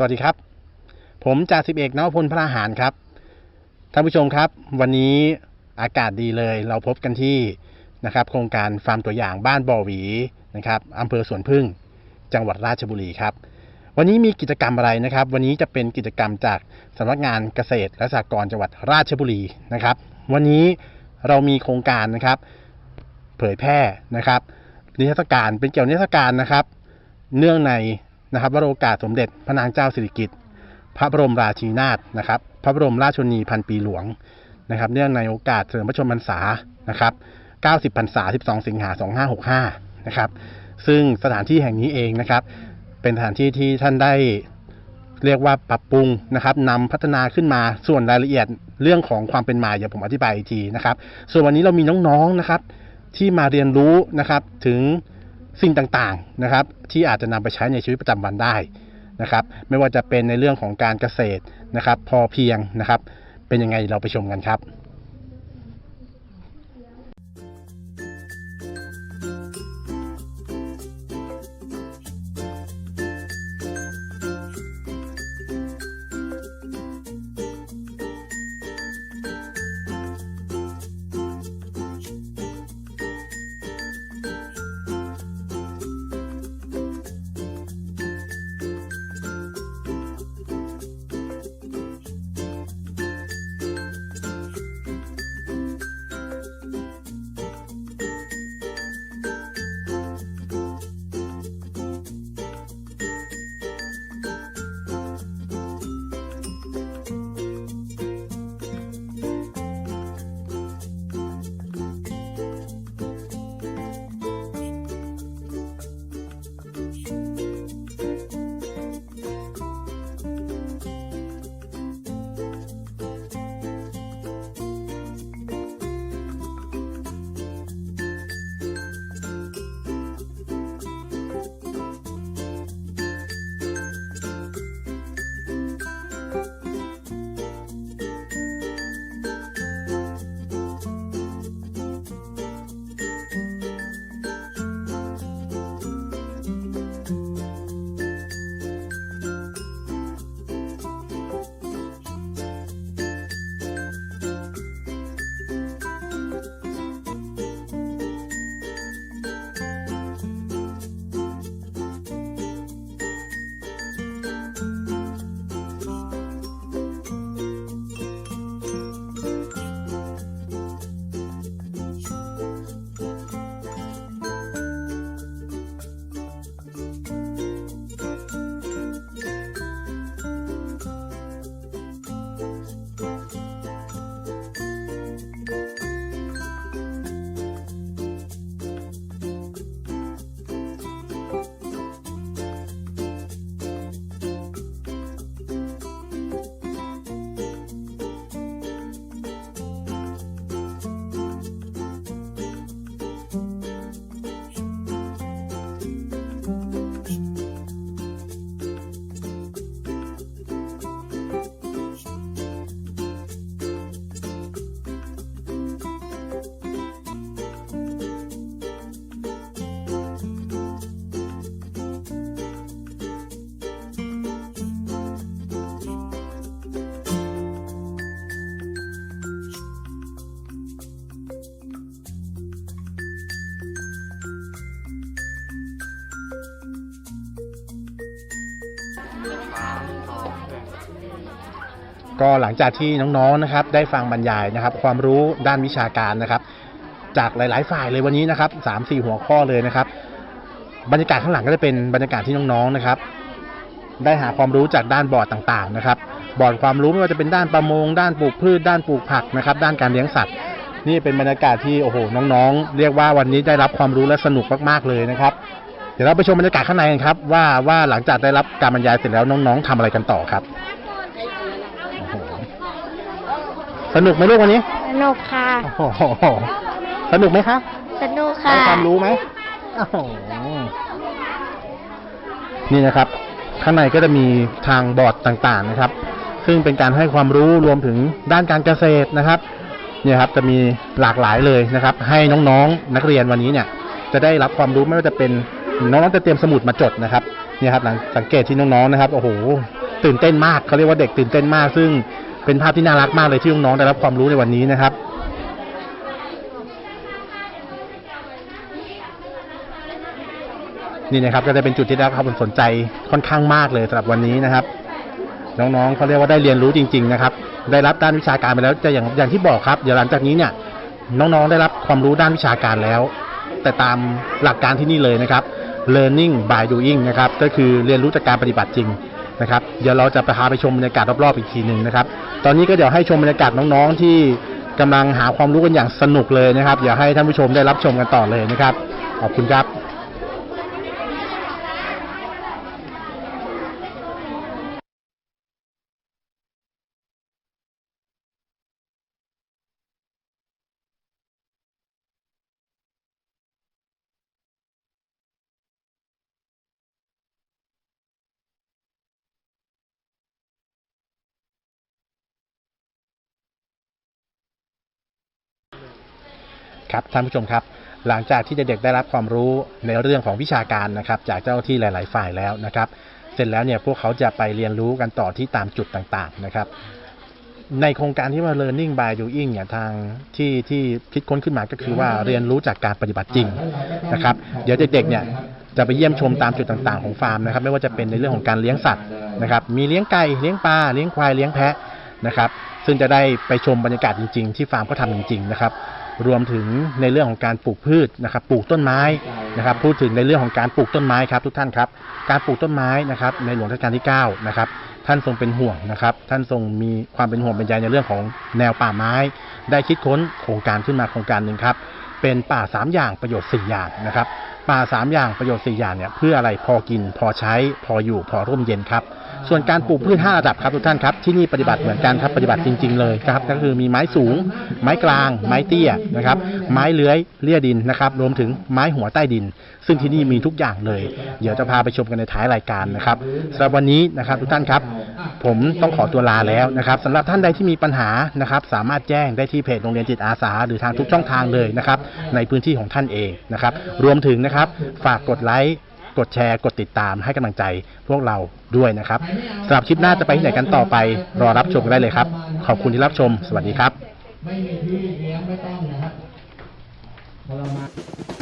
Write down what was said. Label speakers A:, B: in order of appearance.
A: สวัสดีครับ ผมจ่าสิบเอกนวพลพระหารครับ ท่านผู้ชมครับ วันนี้อากาศดีเลย เราพบกันที่นะครับ โครงการฟาร์มตัวอย่างบ้านบ่อหวีนะครับอำเภอสวนพึ่ง จังหวัดราชบุรีครับ วันนี้มีกิจกรรมอะไรนะครับ วันนี้จะเป็นกิจกรรมจากสำนักงานเกษตรและสหกรณ์จังหวัดราชบุรีนะครับ วันนี้เรามีโครงการนะครับ เผยแพร่นะครับนิทรรศการเป็นเกี่ยวนิทรรศการนะครับ เนื่องใน นะครับวโรกาสสมเด็จพระนางเจ้าสิริกิติ์พระบรมราชินีนาถนะครับ พระบรมราชชนีพันปีหลวงนะครับ เนื่องในโอกาสเฉลิมพระชนมพรรษานะครับ 90พรรษา 12 สิงหา 2565 นะครับ ซึ่งสถานที่แห่งนี้เองนะครับ เป็นสถานที่ที่ท่านได้เรียกว่าปรับปรุงนะครับนำพัฒนาขึ้นมาส่วนรายละเอียดเรื่องของความเป็นมาเดี๋ยวผมอธิบายอีกทีนะครับ ส่วนวันนี้เรามีน้องๆนะครับ ที่มาเรียนรู้นะครับถึง สิ่งต่างๆนะครับ ที่อาจจะนำไปใช้ในชีวิตประจำวันได้นะครับ ไม่ว่าจะเป็นในเรื่องของการเกษตรนะครับ พอเพียงนะครับ เป็นยังไงเราไปชมกันครับ ก็หลังจากที่น้องๆนะครับ ได้ฟังบรรยายนะครับ ความรู้ด้านวิชาการนะครับ จากหลาย ๆ ฝ่ายเลยวันนี้นะครับสามสี่หัวข้อเลยนะครับ บรรยากาศข้างหลังก็จะเป็นบรรยากาศที่น้องๆนะครับ ได้หาความรู้จากด้านบอร์ดต่างๆนะครับ บอร์ดความรู้ไม่ว่าจะเป็นด้านประมง ด้านปลูกพืช ด้านปลูกผักนะครับ ด้านการเลี้ยงสัตว์ นี่เป็นบรรยากาศที่โอ้โหน้องๆ เรียกว่าวันนี้ได้รับความรู้และสนุกมากๆเลยนะครับ เดี๋ยวเราไปชมบรรยากาศข้างในกันครับว่าว่าหลังจากได้รับการบรรยายเสร็จแล้วน้องๆทำอะไรกันต่อครับโอ้โห สนุกไหมลูกวันนี้
B: สนุกค่ะ
A: โอ้โหสนุกไหมคะ
B: สนุกค่ะ
A: ได้ความรู้ไหมโอ้โหนี่นะครับ ข้างในก็จะมีทางบอร์ดต่างๆนะครับ ซึ่งเป็นการให้ความรู้รวมถึงด้านการเกษตรนะครับ เนี่ยครับจะมีหลากหลายเลยนะครับ ให้น้องๆนักเรียนวันนี้เนี่ย จะได้รับความรู้ไม่ว่าจะเป็นน้องๆจะเตรียมสมุดมาจดนะครับเนี่ยครับหลังสังเกตที่น้องๆนะครับโอ้โหตื่นเต้นมากเขาเรียกว่าเด็กตื่นเต้นมาก ซึ่ง เป็นภาพที่น่ารักมากเลยที่น้องๆได้รับความรู้ในวันนี้นะครับนี่นะครับก็จะเป็นจุดที่ได้รับความสนใจค่อนข้างมากเลยสำหรับวันนี้นะครับ น้องๆเขาเรียกว่าได้เรียนรู้จริง ๆ นะครับ ได้รับด้านวิชาการไปแล้วจะอย่างอย่างที่บอกครับเดี๋ยวหลังจากนี้เนี่ย น้องๆได้รับความรู้ด้านวิชาการแล้ว แต่ตามหลักการที่นี่เลยนะครับ learning by doing นะครับ ก็คือเรียนรู้จากการปฏิบัติจริง นะครับ เดี๋ยวเราจะไปพาไปชมบรรยากาศรอบๆอีกทีหนึ่งนะครับ ตอนนี้ก็เดี๋ยวให้ชมบรรยากาศน้องๆที่กำลังหาความรู้กันอย่างสนุกเลยนะครับอยากให้ท่านผู้ชมได้รับชมกันต่อเลยนะครับ ขอบคุณครับ ครับท่านผู้ชมครับ หลังจากที่เด็กๆได้รับความรู้ในเรื่องของวิชาการนะครับจากเจ้าที่หลาย ๆ ฝ่ายแล้วนะครับ เสร็จแล้วเนี่ยพวกเขาจะไปเรียนรู้กันต่อที่ตามจุดต่างๆนะครับ ในโครงการที่ว่า learning by doing เนี่ยทางที่ที่คิดค้นขึ้นมาก็คือว่าเรียนรู้จากการปฏิบัติจริงนะครับ เดี๋ยวเด็กๆเนี่ยจะไปเยี่ยมชมตามจุดต่างๆของฟาร์มนะครับ ไม่ว่าจะเป็นในเรื่องของการเลี้ยงสัตว์นะครับ มีเลี้ยงไก่เลี้ยงปลาเลี้ยงควายเลี้ยงแพะนะครับ ซึ่งจะได้ไปชมบรรยากาศจริง ๆ ที่ฟาร์มเขาทำจริง ๆ นะครับ รวมถึงในเรื่องของการปลูกพืชนะครับ ปลูกต้นไม้นะครับ พูดถึงในเรื่องของการปลูกต้นไม้ครับ ทุกท่านครับ การปลูกต้นไม้นะครับ ในหลวงรัชกาลที่9นะครับท่านทรงเป็นห่วงนะครับ ท่านทรงมีความเป็นห่วงเป็นใยในเรื่องของแนวป่าไม้ ได้คิดค้นโครงการขึ้นมาโครงการหนึ่งครับ เป็นป่า 3 อย่างประโยชน์ 4 อย่างนะครับ ป่า 3 อย่างประโยชน์ 4 อย่างเนี่ยเพื่ออะไรพอกิน พอใช้ พออยู่ พอร่มเย็นครับ ส่วนการปลูกพืช 5 ระดับครับทุกท่านครับ ที่นี่ปฏิบัติเหมือนกันครับปฏิบัติจริง ๆ เลยครับ ก็คือมีไม้สูง ไม้กลาง ไม้เตี้ยนะครับ ไม้เลื้อยเลี่ยดินนะครับ รวมถึงไม้หัวใต้ดิน ซึ่งที่นี่มีทุกอย่างเลย เดี๋ยวจะพาไปชมกันในท้ายรายการนะครับสำหรับวันนี้นะครับทุกท่านครับ ผมต้องขอตัวลาแล้วนะครับสำหรับท่านใดที่มีปัญหานะครับ สามารถแจ้งได้ที่เพจโรงเรียนจิตอาสา หรือทางทุกช่องทางเลยนะครับ ในพื้นที่ของท่านเองนะครับ รวมถึงนะครับครับ ฝากกดไลค์กดแชร์ กดติดตามให้กำลังใจพวกเราด้วยนะครับสำหรับคลิปหน้าจะไปที่ไหนกันต่อไป รอรับชมได้เลยครับ ขอบคุณที่รับชม สวัสดีครับ
B: ไม่มีที่
C: เลี้ยงไม่ต้องนะฮรมา